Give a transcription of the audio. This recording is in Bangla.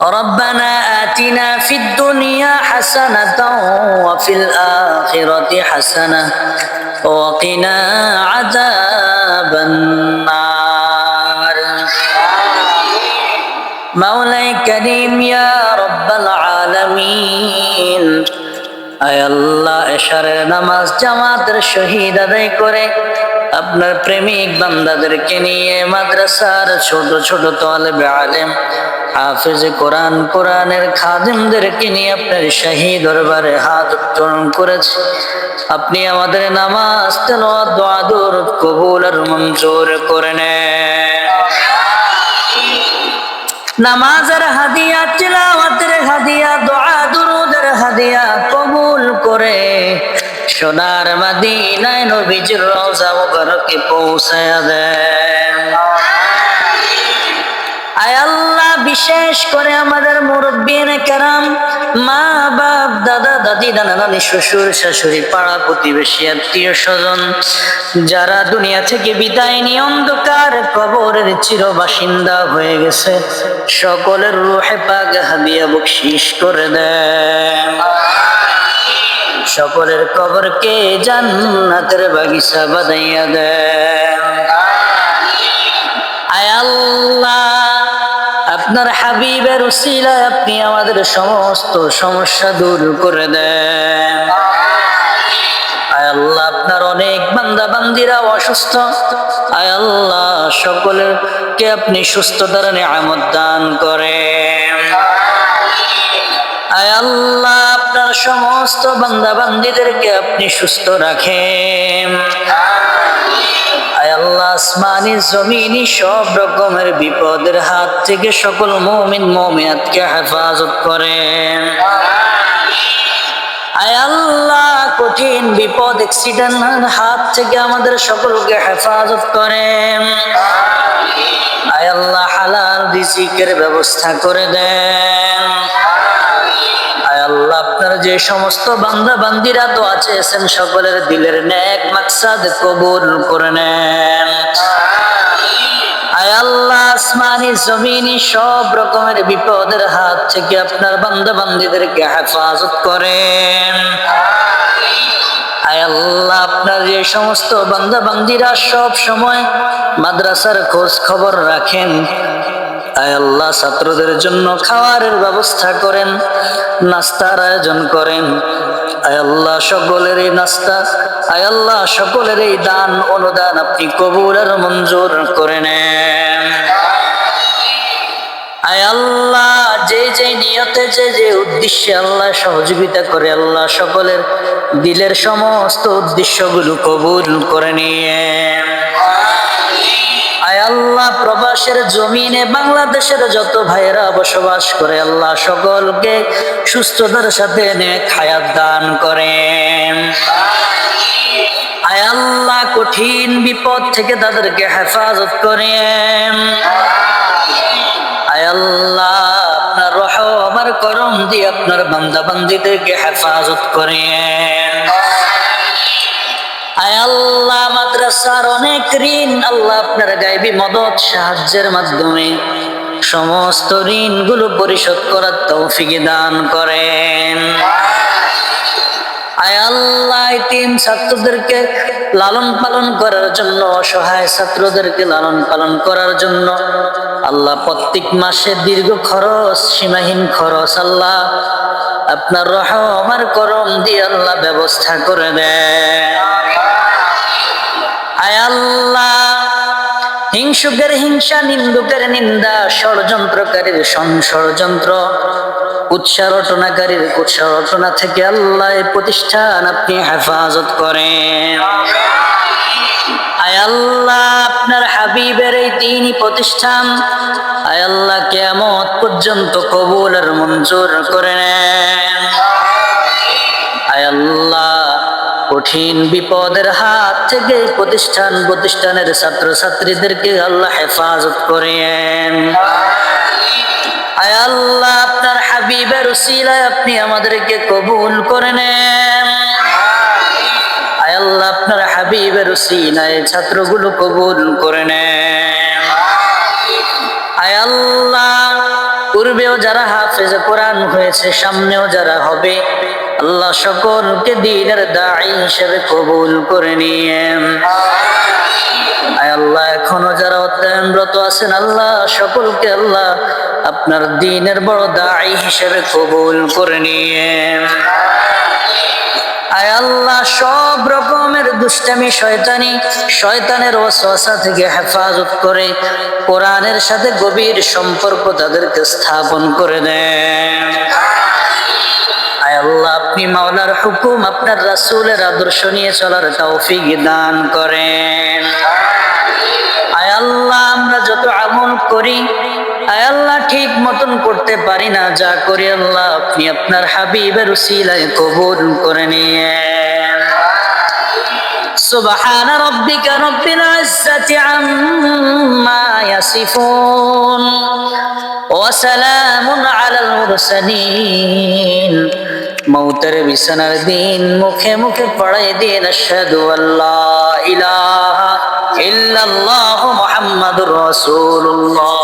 ربنا آتنا في الدنيا حسنة وفي الآخرة حسنة وقنا عذاب النار مولاي كريم يا رب العالمين আয় আল্লাহ এশারের নামাজ জামাতের শহীদ আদায় করে আপনার প্রেমিক বান্দাদেরকে নিয়ে মাদ্রাসার ছোট ছোট তালেবে আলেম হাফেজ কোরআন কোরআনের খাদিমদেরকে নিয়ে আপনার শাহী দরবারে হাত উত্তোলন করেছে। আপনি আমাদের নামাজ, তেলাওয়াত কবুল আর মঞ্জুর করে নামাজের হাদিয়া, তিলাওয়াতের হাদিয়া, দোয়া, দুরুদের হাদিয়া কবুল করে সোনার মাদিনায় নবীজির রওজা মুবারকে পৌঁছায়া দেন। আয় আল্লাহ বিশেষ করে আমাদের মুরব্বীন কেরাম, মা বাপ, দাদা, দাদি, নানা নানি, শ্বশুর, শাশুড়ি, পাড়া প্রতিবেশী, আত্মীয় স্বজন, যারা দুনিয়া থেকে বিদায় নিয়ে অন্ধকার কবরের চির বাসিন্দা হয়ে গেছে, সকলের রুহে পাক হাদিয়া বকশিস করে দেন। সকলের কবরকে জান্নাতের বাগিচা বাদাইয়া দেন। আপনার হাবিবের উসিলায় আপনি আমাদের সমস্ত সমস্যা দূর করে দেন। আপনার অনেক বান্দা বান্দিরা অসুস্থ আল্লাহ সকলকে আপনি আল্লাহ, আপনার সমস্ত বান্দা বান্দিদেরকে আপনি সুস্থ রাখেন। আসমানি জমিনি সব রকমের বিপদের হাত থেকে সকল মমিন মমিয়াতকে হেফাজত আয় আল্লাহ, কঠিন বিপদ অ্যাক্সিডেন্ট হাত থেকে আমাদের সকলকে হেফাজত করেন। আয় আল্লাহ, হালাল রিজিকের ব্যবস্থা করে দেন। আপনার যে সমস্ত বান্দা বান্দিরা তো আছেন সকলের দিলের নেক মাকসাদ কবুল করে নেন। আল্লাহ, আসমানি জমিনি সব রকমের বিপদের হাত থেকে আপনার বান্দা বান্দিদেরকে হেফাজত করেন। আল্লাহ, আপনার যে সমস্ত বান্দা বান্দিরা সব সময় মাদ্রাসার খোঁজ খবর রাখেন। আয় আল্লাহ, ছাত্রদের জন্য খাওয়ারের ব্যবস্থা করেন, নাস্তার আয়োজন করেন। আয় আল্লাহ সকলের এই নাস্তা, আয় আল্লাহ সকলের এই দান, অনুদান আপনি কবুল আর মঞ্জুর করে নেন। আয় আল্লাহ, যে যে নিয়তে, যে যে উদ্দেশ্যে আল্লাহ সহযোগিতা করে, আল্লাহ সকলের দিলের সমস্ত উদ্দেশ্যগুলো কবুল করে নিয়ে প্রবাসের জমিনে, বাংলাদেশের যত ভাইরা বসবাস করে, আল্লাহ সকলকে সুস্থতার সাথে নেক হায়াত দান করেন। আয় আল্লাহ, কঠিন বিপদ থেকে তাদেরকে হেফাজত করেন। আয় আল্লাহ, আপনার রহম আর করম দিয়ে আপনার বান্দা বান্দিদেরকে হেফাজত করেন। আয় আল্লাহ মাদ্রাসার অনেক ঋণ আল্লাহ আপনার গাইবি মদত, সাহায্যের মাধ্যমে সমস্ত ঋণগুলো পরিশোধ করার তৌফিকে দান করেন। আল্লাহ তিন ছাত্রদেরকে লালন পালন করার জন্য, অসহায় ছাত্রদেরকে লালন পালন করার জন্য আল্লাহ প্রত্যেক মাসে দীর্ঘ খরচ, সীমাহীন খরচ আল্লাহ আপনার রহম আর করম দিয়ে আল্লাহ ব্যবস্থা করে দেয় হিংসুকের হিংসা, নিন্দুকের নিন্দা, ষড়যন্ত্রকারীর ষড়যন্ত্র উৎসাহ রটনাকারীর থেকে আল্লাহ প্রতিষ্ঠান আপনি হেফাজত করেন। আল্লাহ, আপনার হাবিবের এই তিনই প্রতিষ্ঠান, আয় আল্লাহ কেমত পর্যন্ত কবুল আর মঞ্জুর করে নেন। কঠিন বিপদের হাত থেকে প্রতিষ্ঠান, প্রতিষ্ঠানের ছাত্র ছাত্রীদেরকে আল্লাহ হেফাজত করেন। আল্লাহ, আপনার হাবিবের উসিলায় আপনি আমাদেরকে কবুল করে নেন। আল্লাহ, আপনার হাবিবের উসিলায় ছাত্রগুলো কবুল করে নেন। আয় আল্লাহ পূর্বেও যারা হাফেজ কোরআন হয়েছে, সামনেও যারা হবে, আল্লাহ সকলকে দিনের দায়ী হিসেবে কবুল করে নিয়ে। আল্লাহ, এখনও যারা আছেন, আল্লাহ সকলকে আল্লাহ আপনার দিনের বড় দায়ী হিসেবে কবুল করে নিয়ে। আয় আল্লাহ, সব রকমের দুষ্টামি শয়তানি শয়তানের ওয়াসওয়াসা থেকে হেফাজত করে কোরআনের সাথে গভীর সম্পর্ক তাদেরকে স্থাপন করে দেন আপনি মাওলার হুকুম, আপনার রাসূলের আদর্শ নিয়ে চলার তৌফিক দান করেন। আয় আল্লাহ, আমরা যত আমল করি, আয় আল্লাহ, ঠিক মতন করতে পারি না, যা করি আল্লাহ, আপনি আপনার হাবিবের উসিলায় কবুল করে নিয়েন سبحان ربك رب العزة عما يصفون وسلام على المرسلين মৌতের বিছানার দিন মুখে মুখে পড়াই দিন আশহাদু আল্লাহ ইলাহা ইল্লাল্লাহু মুহাম্মাদুর রাসূলুল্লাহ